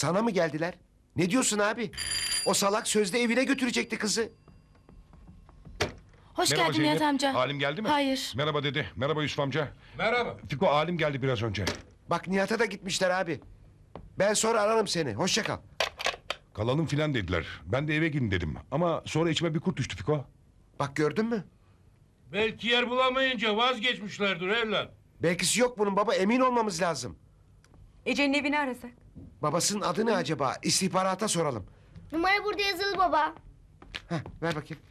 Sana mı geldiler? Ne diyorsun abi? O salak sözde evine götürecekti kızı. Hoş Merhaba geldin Nihat amca. Alim geldi mi? Hayır. Merhaba dede. Merhaba Yusuf amca. Merhaba. Fiko Alim geldi biraz önce. Bak Nihat'a da gitmişler abi. Ben sonra ararım seni. Hoşça kal. Kalalım filan dediler. Ben de eve gidin dedim. Ama sonra içime bir kurt düştü Fiko. Bak gördün mü? Belki yer bulamayınca vazgeçmişlerdir evlat. Belkisi yok bunun baba emin olmamız lazım. Ece'nin evini arasak. Babasının adı ne acaba? İstihbarata soralım. Numara burada yazılı baba. Heh, ver bakayım.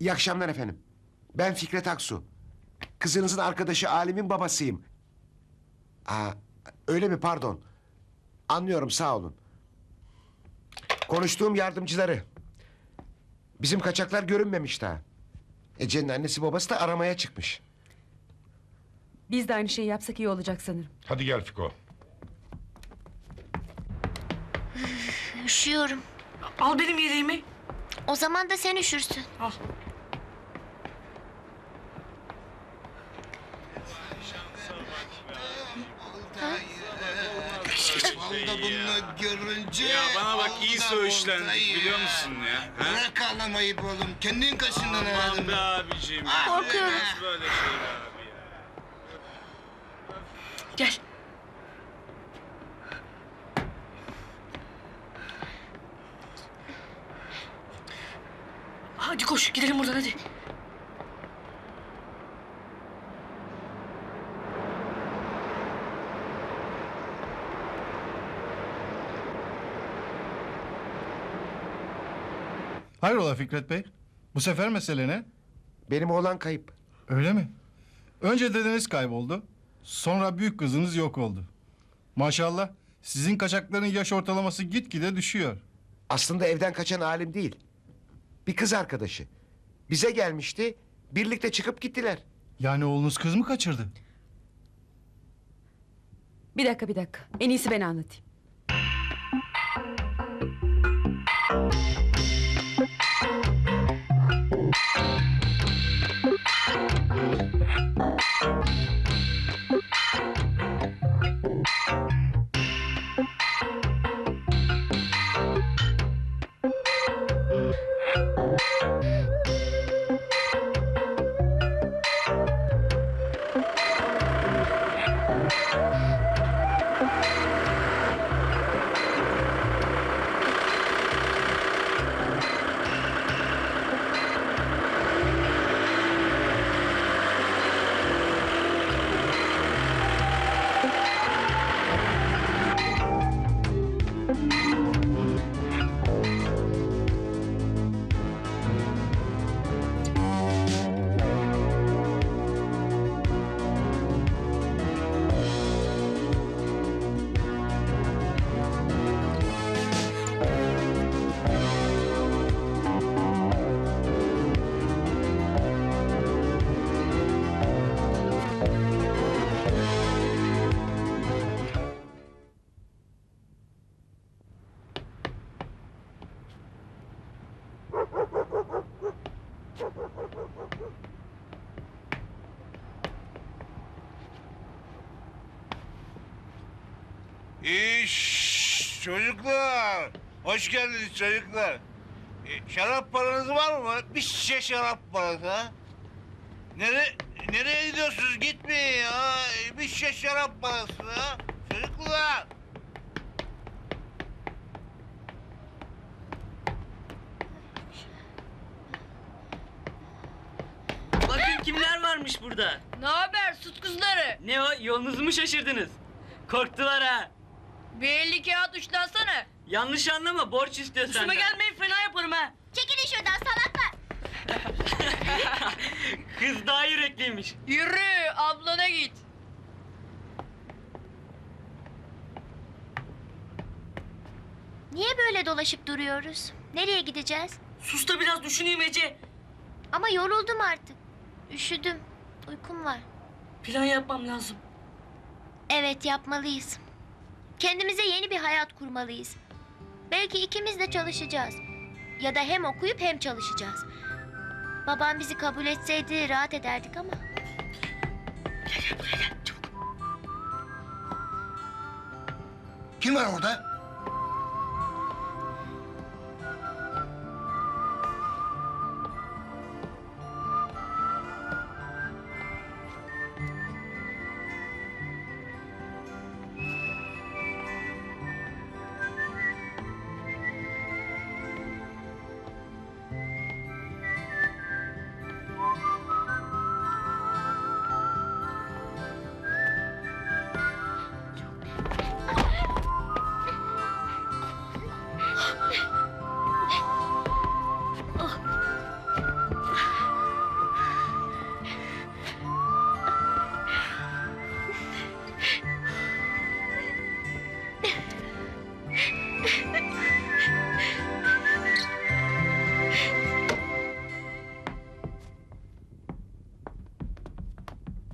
İyi akşamlar efendim. Ben Fikret Aksu. Kızınızın arkadaşı Alim'in babasıyım. Aa, öyle mi pardon. Anlıyorum sağ olun. Konuştuğum yardımcıları. Bizim kaçaklar görünmemiş daha. Ece'nin annesi babası da aramaya çıkmış. Biz de aynı şeyi yapsak iyi olacak sanırım. Hadi gel Fiko. Üşüyorum. Al benim yeleğimi. O zaman da sen üşürsün. Al. Vallahi bunu görünce... Ya bana bak iyi söğüşlendik biliyor musun ya? Ha? Bırak ağlamayı be oğlum. Kendin kaşından Aman ağladın. be abiciğim. Ah, Korkuyorum. Nasıl böyle şeyler abi ya? Gel. Hadi koş gidelim buradan hadi. Hayrola Fikret Bey? Bu sefer mesele ne? Benim oğlan kayıp. Öyle mi? Önce dedeniz kayboldu. Sonra büyük kızınız yok oldu. Maşallah sizin kaçakların yaş ortalaması gitgide düşüyor. Aslında evden kaçan alim değil. Bir kız arkadaşı. Bize gelmişti. Birlikte çıkıp gittiler. Yani oğlunuz kız mı kaçırdı? Bir dakika bir dakika. En iyisi ben anlatayım. İş çocuklar. Hoş geldiniz çocuklar. E, şarap paranız var mı? Bir şişe şarap parası ha? Nere, nereye gidiyorsunuz? Gitmeyin ya. E, Bir şişe şarap parası ha? Çocuklar. Bakın kimler varmış burada. Ne haber süt kızları? Ne o yolunuzu mu şaşırdınız? Korktular ha. Bir elli kağıt uçlansana. Yanlış anlama borç istiyor Üstüme senden. gelmeyin fena yaparım ha. Çekilin şuradan salaklar. Kız daha yürekliymiş. Yürü ablana git. Niye böyle dolaşıp duruyoruz? Nereye gideceğiz? Sus da biraz düşüneyim Ece. Ama yoruldum artık. Üşüdüm. Uykum var. Plan yapmam lazım. Evet yapmalıyız. Kendimize yeni bir hayat kurmalıyız. Belki ikimiz de çalışacağız. Ya da hem okuyup hem çalışacağız. Babam bizi kabul etseydi rahat ederdik ama. Kim var orada?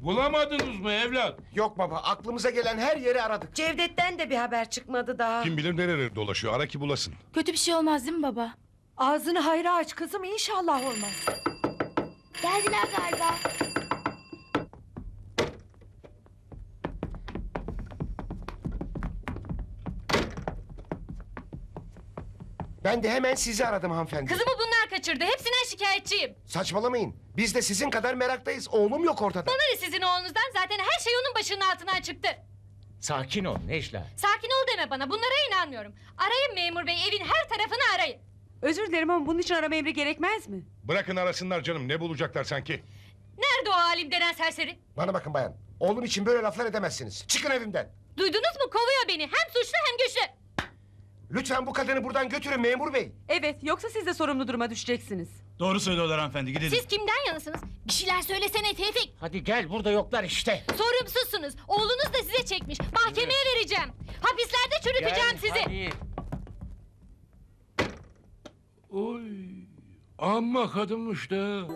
Bulamadınız mı evlat? Yok baba aklımıza gelen her yeri aradık. Cevdet'ten de bir haber çıkmadı daha. Kim bilir nerelere dolaşıyor. Ara ki bulasın. Kötü bir şey olmaz değil mi baba? Ağzını hayra aç kızım inşallah olmaz. Geldiler galiba. Ben de hemen sizi aradım hanımefendi. Kızımı bunlar kaçırdı. Hepsinden şikayetçiyim. Saçmalamayın. Biz de sizin kadar meraktayız. Oğlum yok ortada. Bana ne sizin oğlunuzdan zaten her şey onun başının altından çıktı. Sakin ol Necla. Sakin ol deme bana. Bunlara inanmıyorum. Arayın memur bey. Evin her tarafını arayın. Özür dilerim ama bunun için arama emri gerekmez mi? Bırakın arasınlar canım. Ne bulacaklar sanki? Nerede o alim denen serseri? Bana bakın bayan. Oğlum için böyle laflar edemezsiniz. Çıkın evimden. Duydunuz mu? Kovuyor beni. Hem suçlu hem güçlü. Lütfen bu kadını buradan götürün memur bey. Evet yoksa siz de sorumlu duruma düşeceksiniz. Doğru söylüyorlar hanımefendi gidelim. Siz kimden yanısınız? Bir şeyler söylesene Tevfik. Hadi gel burada yoklar işte. Sorumsuzsunuz. Oğlunuz da size çekmiş. Mahkemeye vereceğim. Hapislerde çürüteceğim sizi. Oy. Amma kadınmış da.